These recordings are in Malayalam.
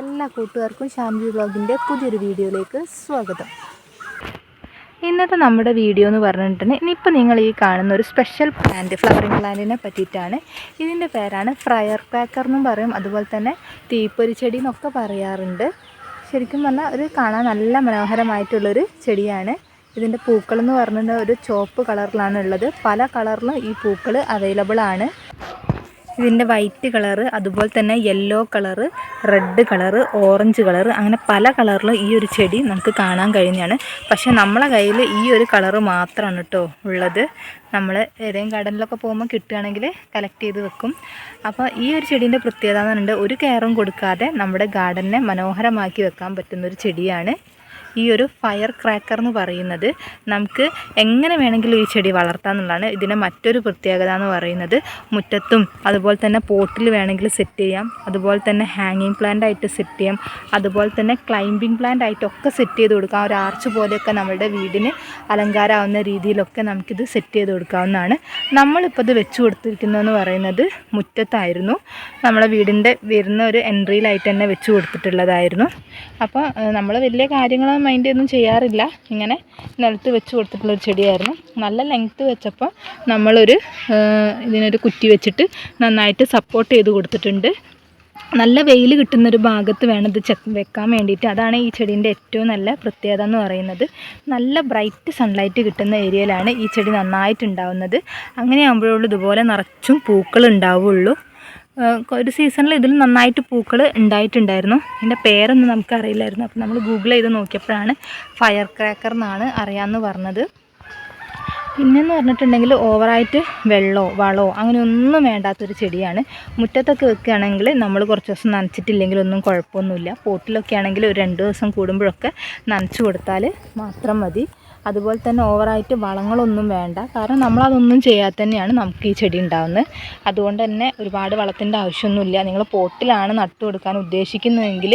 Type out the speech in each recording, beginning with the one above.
എല്ലാ കൂട്ടുകാർക്കും ഷാംജി വ്ളോഗിന്റെ പുതിയൊരു വീഡിയോയിലേക്ക് സ്വാഗതം. ഇന്നത്തെ നമ്മുടെ വീഡിയോ എന്ന് പറഞ്ഞിട്ടുണ്ടെങ്കിൽ ഇനിയിപ്പോൾ നിങ്ങൾ ഈ കാണുന്ന ഒരു സ്പെഷ്യൽ പ്ലാന്റ് ഫ്ലവറിങ് പ്ലാന്റിനെ പറ്റിയിട്ടാണ്. ഇതിന്റെ പേരാണ് ഫ്രയർ പാക്കർ എന്നും പറയും. അതുപോലെ തന്നെ തീപ്പൊരി ചെടി എന്നൊക്കെ പറയാറുണ്ട്. ശരിക്കും പറഞ്ഞാൽ ഒരു കാണാൻ നല്ല മനോഹരമായിട്ടുള്ളൊരു ചെടിയാണ്. ഇതിന്റെ പൂക്കളെന്ന് പറഞ്ഞിട്ടുണ്ടെങ്കിൽ ഒരു ചുവപ്പ് കളറിലാണ് ഉള്ളത് പല കളറിലും ഈ പൂക്കൾ അവൈലബിൾ ആണ്. ഇതിന്റെ വൈറ്റ് കളറ് അതുപോലെ തന്നെ yellow colour red colour orange colour അങ്ങനെ പല കളറിലും ഈ ഒരു ചെടി നമുക്ക് കാണാൻ കഴിയുന്നതാണ്. പക്ഷേ നമ്മളെ കയ്യിൽ ഈ ഒരു കളറ് മാത്രമാണ് കേട്ടോ ഉള്ളത്. നമ്മൾ ഏതെങ്കിലും ഗാർഡനിലൊക്കെ പോകുമ്പോൾ കിട്ടുകയാണെങ്കിൽ കളക്ട് ചെയ്ത് വെക്കും. അപ്പോൾ ഈ ഒരു ചെടീന്റെ പ്രത്യേകത എന്ന് ഒരു കെയറും കൊടുക്കാതെ നമ്മുടെ ഗാർഡനെ മനോഹരമാക്കി വെക്കാൻ പറ്റുന്ന ഒരു ചെടിയാണ്. ഈ ഒരു ഫയർ ക്രാക്കർ എന്ന് പറയുന്നത് നമുക്ക് എങ്ങനെ വേണമെങ്കിലും ഈ ചെടി വളർത്താം എന്നുള്ളതാണ് ഇതിന്റെ മറ്റൊരു പ്രത്യേകത എന്ന് പറയുന്നത് മുറ്റത്തും അതുപോലെ തന്നെ പോട്ടിൽ വേണമെങ്കിൽ സെറ്റ് ചെയ്യാം അതുപോലെ തന്നെ ഹാങ്ങിങ് പ്ലാന്റ് ആയിട്ട് സെറ്റ് ചെയ്യാം അതുപോലെ തന്നെ ക്ലൈംബിംഗ് പ്ലാന്റ് ആയിട്ടൊക്കെ സെറ്റ് ചെയ്ത് കൊടുക്കാം. ഒരു ആർച്ച് പോലെയൊക്കെ നമ്മുടെ വീടിന് അലങ്കാരമാവുന്ന രീതിയിലൊക്കെ നമുക്കിത് സെറ്റ് ചെയ്ത് കൊടുക്കാവുന്നതാണ്. നമ്മളിപ്പോൾ ഇത് വെച്ച് കൊടുത്തിരിക്കുന്നതെന്ന് പറയുന്നത് മുറ്റത്തായിരുന്നു. നമ്മളെ വീടിന്റെ വരുന്ന ഒരു എൻട്രിയിലായിട്ട് തന്നെ വെച്ച് കൊടുത്തിട്ടുള്ളതായിരുന്നു. അപ്പോൾ നമ്മൾ വലിയ കാര്യങ്ങൾ മൈൻഡ് ഒന്നും ചെയ്യാറില്ല. ഇങ്ങനെ നിലത്ത് വെച്ച് കൊടുത്തിട്ടുള്ളൊരു ചെടിയായിരുന്നു. നല്ല ലെങ്ത്ത് വെച്ചപ്പോൾ നമ്മളൊരു ഇതിനൊരു കുറ്റി വെച്ചിട്ട് നന്നായിട്ട് സപ്പോർട്ട് ചെയ്ത് കൊടുത്തിട്ടുണ്ട്. നല്ല വെയിൽ കിട്ടുന്നൊരു ഭാഗത്ത് വേണം ഇത് വെക്കാൻ വേണ്ടിയിട്ട്. അതാണ് ഈ ചെടീന്റെ ഏറ്റവും നല്ല പ്രത്യേകത എന്ന് പറയുന്നത്. നല്ല ബ്രൈറ്റ് സൺലൈറ്റ് കിട്ടുന്ന ഏരിയയിലാണ് ഈ ചെടി നന്നായിട്ടുണ്ടാവുന്നത്. അങ്ങനെ ആകുമ്പോഴുള്ളൂ ഇതുപോലെ നിറച്ചും പൂക്കൾ ഉണ്ടാവുള്ളൂ. ഒരു സീസണിൽ ഇതിൽ നന്നായിട്ട് പൂക്കൾ ഉണ്ടായിട്ടുണ്ടായിരുന്നു. ഇതിന്റെ പേരൊന്നും നമുക്കറിയില്ലായിരുന്നു. അപ്പോൾ നമ്മൾ ഗൂഗിൾ ചെയ്ത് നോക്കിയപ്പോഴാണ് ഫയർ ക്രാക്കർ എന്നാണ് അറിയാമെന്ന് പറഞ്ഞത്. പിന്നെന്ന് പറഞ്ഞിട്ടുണ്ടെങ്കിൽ ഓവറായിട്ട് വെള്ളമോ വളമോ അങ്ങനെ ഒന്നും വേണ്ടാത്തൊരു ചെടിയാണ്. മുറ്റത്തൊക്കെ വെക്കുകയാണെങ്കിൽ നമ്മൾ കുറച്ച് ദിവസം നനച്ചിട്ടില്ലെങ്കിൽ ഒന്നും കുഴപ്പമൊന്നുമില്ല. പോട്ടിലൊക്കെ ആണെങ്കിൽ ഒരു രണ്ട് ദിവസം കൂടുമ്പോഴൊക്കെ നനച്ചു കൊടുത്താൽ മാത്രം മതി. അതുപോലെ തന്നെ ഓവറായിട്ട് വളങ്ങളൊന്നും വേണ്ട. കാരണം നമ്മളതൊന്നും ചെയ്യാതെ തന്നെയാണ് നമുക്ക് ഈ ചെടി ഉണ്ടാകുന്നത് അതുകൊണ്ട് തന്നെ ഒരുപാട് വളത്തിന്റെ ആവശ്യമൊന്നുമില്ല. നിങ്ങൾ പോട്ടിലാണ് നട്ടു കൊടുക്കാൻ ഉദ്ദേശിക്കുന്നതെങ്കിൽ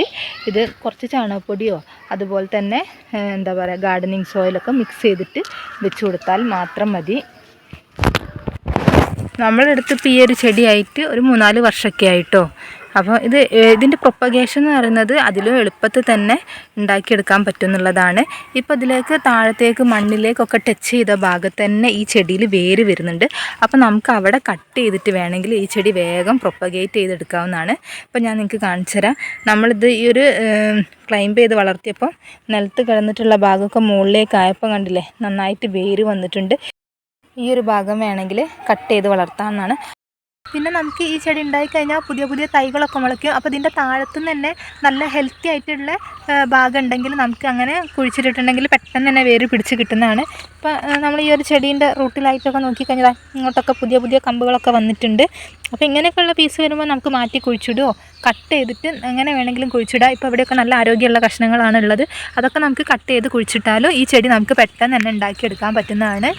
ഇത് കുറച്ച് ചാണകപ്പൊടിയോ അതുപോലെ തന്നെ എന്താ പറയുക ഗാർഡനിങ് സോയിലൊക്കെ മിക്സ് ചെയ്തിട്ട് വെച്ച് കൊടുത്താൽ മാത്രം മതി. നമ്മളെടുത്ത് ഇപ്പോൾ ഈ ഒരു ചെടിയായിട്ട് ഒരു മൂന്നാൽ വർഷമൊക്കെ ആയിട്ടോ? അപ്പോൾ ഇത് ഇതിന്റെ പ്രൊപ്പഗേഷൻ എന്ന് പറയുന്നത് അതിലും എളുപ്പത്തിൽ തന്നെ ഉണ്ടാക്കിയെടുക്കാൻ പറ്റും എന്നുള്ളതാണ് ഇപ്പോൾ ഇതിലേക്ക് താഴത്തേക്ക് മണ്ണിലേക്കൊക്കെ ടച്ച് ചെയ്ത ഭാഗത്ത് തന്നെ ഈ ചെടിയിൽ വേര് വരുന്നുണ്ട്. അപ്പോൾ നമുക്ക് അവിടെ കട്ട് ചെയ്തിട്ട് വേണമെങ്കിൽ ഈ ചെടി വേഗം പ്രൊപ്പഗേറ്റ് ചെയ്തെടുക്കാവുന്നതാണ്. ഇപ്പോൾ ഞാൻ നിങ്ങൾക്ക് കാണിച്ചു തരാം. നമ്മളിത് ഈ ഒരു ക്ലൈംബ് ചെയ്ത് വളർത്തിയപ്പോൾ നിലത്ത് കിടന്നിട്ടുള്ള ഭാഗമൊക്കെ മുകളിലേക്കായപ്പോൾ കണ്ടില്ലേ നന്നായിട്ട് വേര് വന്നിട്ടുണ്ട്. ഈ ഒരു ഭാഗം വേണമെങ്കിൽ കട്ട് ചെയ്ത് വളർത്താവുന്നതാണ്. പിന്നെ നമുക്ക് ഈ ചെടി ഉണ്ടായിക്കഴിഞ്ഞാൽ പുതിയ പുതിയ തൈകളൊക്കെ മുളയ്ക്കും. അപ്പോൾ ഇതിന്റെ താഴത്തുനിന്ന് തന്നെ നല്ല ഹെൽത്തി ആയിട്ടുള്ള ഭാഗം ഉണ്ടെങ്കിൽ നമുക്ക് അങ്ങനെ കുഴിച്ചിട്ടുണ്ടെങ്കിൽ പെട്ടെന്ന് തന്നെ വേര് പിടിച്ച് കിട്ടുന്നതാണ്. ഇപ്പോൾ നമ്മൾ ഈ ഒരു ചെടീന്റെ റൂട്ടിലായിട്ടൊക്കെ നോക്കിക്കഴിഞ്ഞാൽ ഇങ്ങോട്ടൊക്കെ പുതിയ പുതിയ കമ്പുകളൊക്കെ വന്നിട്ടുണ്ട്. അപ്പോൾ ഇങ്ങനെയൊക്കെയുള്ള പീസ് വരുമ്പോൾ നമുക്ക് മാറ്റി കുഴിച്ചിടുകയോ കട്ട് ചെയ്തിട്ട് എങ്ങനെ വേണമെങ്കിലും കുഴിച്ചിടാം. ഇപ്പോൾ ഇവിടെയൊക്കെ നല്ല ആരോഗ്യമുള്ള കഷ്ണങ്ങളാണ് ഉള്ളത്. അതൊക്കെ നമുക്ക് കട്ട് ചെയ്ത് കുഴിച്ചിട്ടാലും ഈ ചെടി നമുക്ക് പെട്ടെന്ന് തന്നെ ഉണ്ടാക്കിയെടുക്കാൻ പറ്റുന്നതാണ്.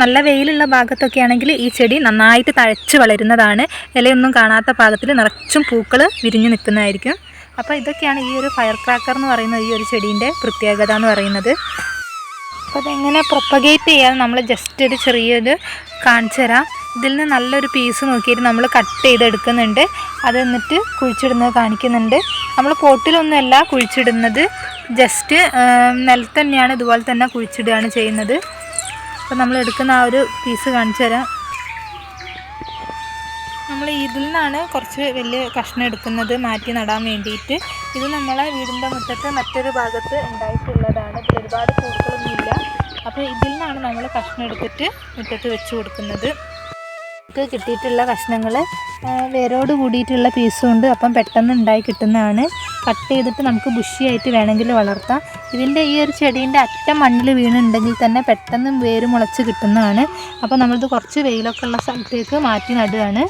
നല്ല വെയിലുള്ള ഭാഗത്തൊക്കെ ആണെങ്കിൽ ഈ ചെടി നന്നായിട്ട് തഴച്ച് വളരുന്നതാണ്. ഇലയൊന്നും കാണാത്ത പാകത്തിൽ നിറച്ചും പൂക്കൾ വിരിഞ്ഞു നിൽക്കുന്നതായിരിക്കും. അപ്പോൾ ഇതൊക്കെയാണ് ഈ ഒരു ഫയർ ക്രാക്കർ എന്ന് പറയുന്ന ഈ ഒരു ചെടീന്റെ പ്രത്യേകത എന്ന് പറയുന്നത്. അപ്പോൾ അതെങ്ങനെ പ്രൊപ്പഗേറ്റ് ചെയ്യാൻ നമ്മൾ ജസ്റ്റ് ഒരു ചെറിയൊരു കാണിച്ചു തരാം. ഇതിൽ നിന്ന് നല്ലൊരു പീസ് നോക്കിയിട്ട് നമ്മൾ കട്ട് ചെയ്തെടുക്കുന്നുണ്ട്. അത് എന്നിട്ട് കുഴിച്ചിടുന്നത് കാണിക്കുന്നുണ്ട്. നമ്മൾ പോട്ടിലൊന്നുമല്ല കുഴിച്ചിടുന്നത്. ജസ്റ്റ് നിലത്ത് തന്നെയാണ് ഇതുപോലെ തന്നെ കുഴിച്ചിടുകയാണ് ചെയ്യുന്നത്. അപ്പോൾ നമ്മൾ എടുക്കുന്ന ആ ഒരു പീസ് കാണിച്ചു തരാം. നമ്മൾ ഇതിൽ നിന്നാണ് കുറച്ച് വലിയ കഷ്ണം എടുക്കുന്നത് മാറ്റി നടാൻ വേണ്ടിയിട്ട്. ഇത് നമ്മളെ വീടിന്റെ മുറ്റത്ത് മറ്റൊരു ഭാഗത്ത് ഉണ്ടായിട്ടുള്ളതാണ്. ഇതിൽ ഒരുപാട് പൂക്കളൊന്നുമില്ല. അപ്പോൾ ഇതിൽ നിന്നാണ് നമ്മൾ കഷ്ണം എടുത്തിട്ട് മുറ്റത്ത് വെച്ച് കൊടുക്കുന്നത്. നമുക്ക് കിട്ടിയിട്ടുള്ള കഷ്ണങ്ങൾ വേരോട് കൂടിയിട്ടുള്ള പീസും ഉണ്ട്. അപ്പം പെട്ടെന്ന് ഉണ്ടായി കിട്ടുന്നതാണ്. കട്ട് ചെയ്തിട്ട് നമുക്ക് ബുഷിയായിട്ട് വേണമെങ്കിൽ വളർത്താം. ഇതിന്റെ ഈ ഒരു ചെടീന്റെ അറ്റം മണ്ണിൽ വീണുണ്ടെങ്കിൽ തന്നെ പെട്ടെന്ന് വേര് മുളച്ച് കിട്ടുന്നതാണ്. അപ്പോൾ നമ്മളിത് കുറച്ച് വെയിലൊക്കെ ഉള്ള സ്ഥലത്തേക്ക് മാറ്റി നടുകയാണ്.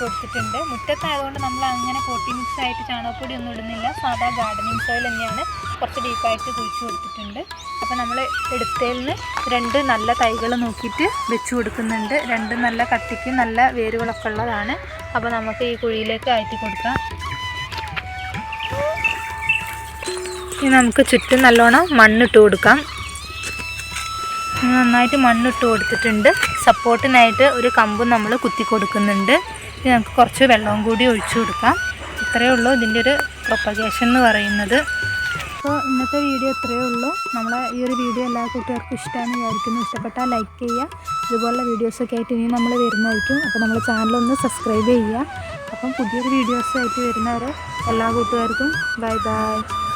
കൊടുത്തിട്ടുണ്ട്. മുറ്റത്തായതുകൊണ്ട് നമ്മൾ അങ്ങനെ കോട്ടി മിക്സ് ആയിട്ട് ചാണകപ്പൊടി ഒന്നും ഇടുന്നില്ല. സാധാ ഗാർഡനിങ് സോയിൽ തന്നെയാണ്. കുറച്ച് ഡീപ്പായിട്ട് കുഴിച്ചു കൊടുത്തിട്ടുണ്ട്. അപ്പോൾ നമ്മൾ എടുത്തതിൽ രണ്ട് നല്ല തൈകൾ നോക്കിയിട്ട് വെച്ച് കൊടുക്കുന്നുണ്ട്. രണ്ട് നല്ല കട്ടിക്ക് നല്ല വേരുകളൊക്കെ ഉള്ളതാണ്. അപ്പോൾ നമുക്ക് ഈ കുഴിയിലേക്ക് അയറ്റി കൊടുക്കാം. ഇനി നമുക്ക് ചുറ്റും നല്ലോണം മണ്ണിട്ട് കൊടുക്കാം. നന്നായിട്ട് മണ്ണിട്ട് കൊടുത്തിട്ടുണ്ട്. സപ്പോർട്ടിനായിട്ട് ഒരു കമ്പും നമ്മൾ കുത്തി കൊടുക്കുന്നുണ്ട്. ഇനി നമുക്ക് കുറച്ച് വെള്ളവും കൂടി ഒഴിച്ചു കൊടുക്കാം. ഇത്രയേ ഉള്ളൂ ഇതിന്റെ ഒരു പ്രൊപ്പഗേഷൻ എന്ന് പറയുന്നത്. അപ്പോൾ ഇന്നത്തെ വീഡിയോ ഇത്രയേ ഉള്ളൂ. നമ്മളെ ഈ ഒരു വീഡിയോ എല്ലാ കൂട്ടുകാർക്കും ഇഷ്ടമാണ് വിചാരിക്കുന്നു. ഇഷ്ടപ്പെട്ടാൽ ലൈക്ക് ചെയ്യുക. ഇതുപോലുള്ള വീഡിയോസൊക്കെ ആയിട്ട് ഇനി നമ്മൾ വരുന്നതായിരിക്കും. അപ്പോൾ നമ്മുടെ ചാനലൊന്ന് സബ്സ്ക്രൈബ് ചെയ്യുക. അപ്പം പുതിയൊരു വീഡിയോസായിട്ട് വരുന്നവരെ എല്ലാ കൂട്ടുകാർക്കും ബൈ ബൈ